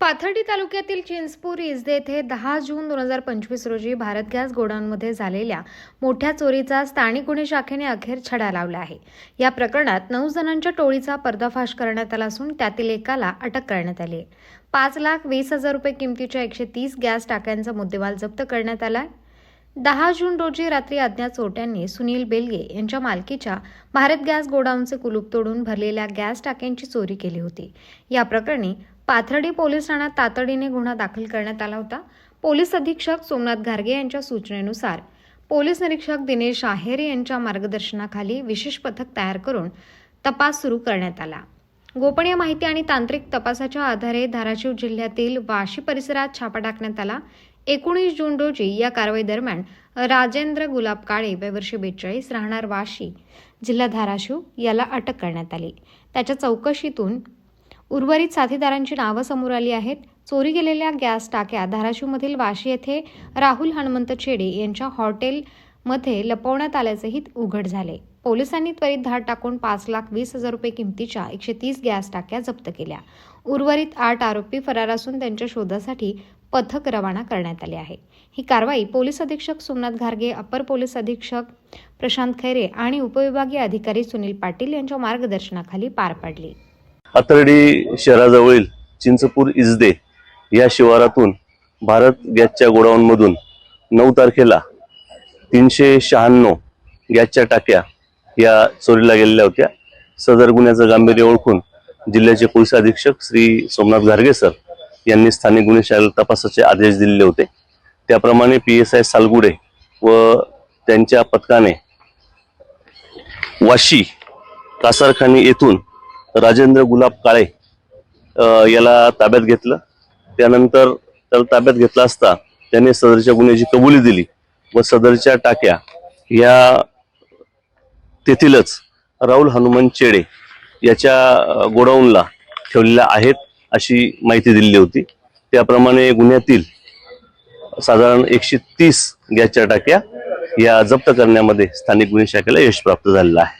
पाथर्डी तालुक्यातील चिंचपूर इजदे येथे दहा जून दोन हजार पंचवीस रोजी भारत गॅस गोडाऊनमध्ये झालेल्या मोठ्या चोरीचा स्थानिक गुन्हे शाखेने अखेर छडा लावला आहे. या प्रकरणात नऊ जणांच्या टोळीचा पर्दाफाश करण्यात आला असून त्यातील एकाला अटक करण्यात आली आहे. पाच लाख वीस हजार रुपये किमतीच्या एकशे तीस गॅस टाक्यांचा मुद्देमाल जप्त करण्यात आला आहे दहा जून रोजी रात्री अज्ञात चोरट्यांनी सुनील बेलगे यांच्या मालकीच्या भारत गॅस गोडाऊनचे कुलूप तोडून भरलेल्या गॅस टाक्यांची चोरी केली होती. या प्रकरणी पाथर्डी पोलीस ठाण्यात तातडीने गुन्हा दाखल करण्यात आला होता. पोलीस अधीक्षक सोमनाथ घारगे यांच्या सूचनेनुसार पोलीस निरीक्षक दिनेश आहेर यांच्या मार्गदर्शनाखाली विशेष पथक तयार करून तपास सुरू करण्यात आला. गोपनीय माहिती आणि तांत्रिक तपासाच्या आधारे धाराशिव जिल्ह्यातील वाशी परिसरात छापा टाकण्यात आला. एकोणीस जून रोजी या कारवाई दरम्यान राजेंद्र गुलाब काळे वयवर्षी बेचाळीस राहणार वाशी जिल्हा धाराशिव याला अटक करण्यात आली. त्याच्या चौकशीतून उर्वरित साथीदारांची नावं समोर आली आहेत. चोरी गेलेल्या गॅस टाक्या धाराशिवमधील वाशी येथे राहुल हनुमंत छेडे यांच्या हॉटेलमध्ये लपवण्यात आल्याचेही उघड झाले. पोलिसांनी त्वरित धाड टाकून पाच लाख वीस हजार रुपये किमतीच्या एकशे तीस गॅस टाक्या जप्त केल्या. उर्वरित आठ आरोपी फरार असून त्यांच्या शोधासाठी पथक रवाना करण्यात आले आहे. ही कारवाई पोलीस अधीक्षक सोमनाथ घारगे अपर पोलीस अधीक्षक प्रशांत खैरे आणि उपविभागीय अधिकारी सुनील पाटील यांच्या मार्गदर्शनाखाली पार पडली. आतर्डी शहराजवळील चिंचपूर इजदे या शिवारातून भारत गॅसच्या गोडाऊनमधून नऊ तारखेला तीनशे शहाण्णव गॅसच्या टाक्या या चोरीला गेलेल्या होत्या. सदर गुन्ह्याचं गांभीर्य ओळखून जिल्ह्याचे पोलीस अधीक्षक श्री सोमनाथ घारगे सर यांनी स्थानिक गुन्हे शाळेला तपासाचे आदेश दिलेले होते. त्याप्रमाणे पी एस आय सालगुडे व त्यांच्या पथकाने वाशी कासारखानी येथून राजेंद्र गुलाब काळे याला ताब्यात घेतलं. त्यानंतर त्याला ताब्यात घेतला असता त्याने सदरच्या गुन्ह्याची कबुली दिली व सदरच्या टाक्या या तेथीलच राहुल हनुमान चेडे याच्या गोडाऊनला ठेवलेल्या आहेत अशी माहिती दिलेली होती. त्याप्रमाणे गुन्ह्यातील साधारण एकशे तीस गॅसच्या टाक्या या जप्त करण्यामध्ये स्थानिक गुन्हे शाखेला यश प्राप्त झालेलं आहे.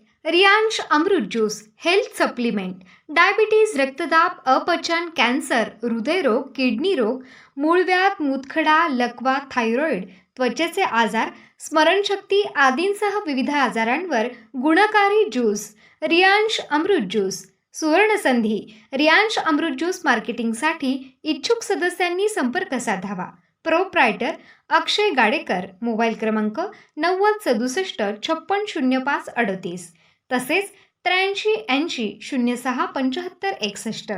Riyansh Amrit juice health supplement diabetes रक्तदाब अपचन कॅन्सर हृदयरोग किडनी रोग मूळव्याध मूतखडा लकवा थायरॉइड त्वचेचे आजार स्मरणशक्ती आदींसह विविध आजारांवर गुणकारी ज्यूस रियांश अमृत ज्यूस सुवर्णसंधी रियांश अमृत ज्यूस मार्केटिंगसाठी इच्छुक सदस्यांनी संपर्क साधावा. प्रोप्रायटर अक्षय गाडेकर मोबाईल क्रमांक नव्वद सदुसष्ट छप्पन शून्य पाच अडतीस. तसेच त्र्याऐंशी ऐंशी शून्य सहा पंच्याहत्तर एकसष्ट.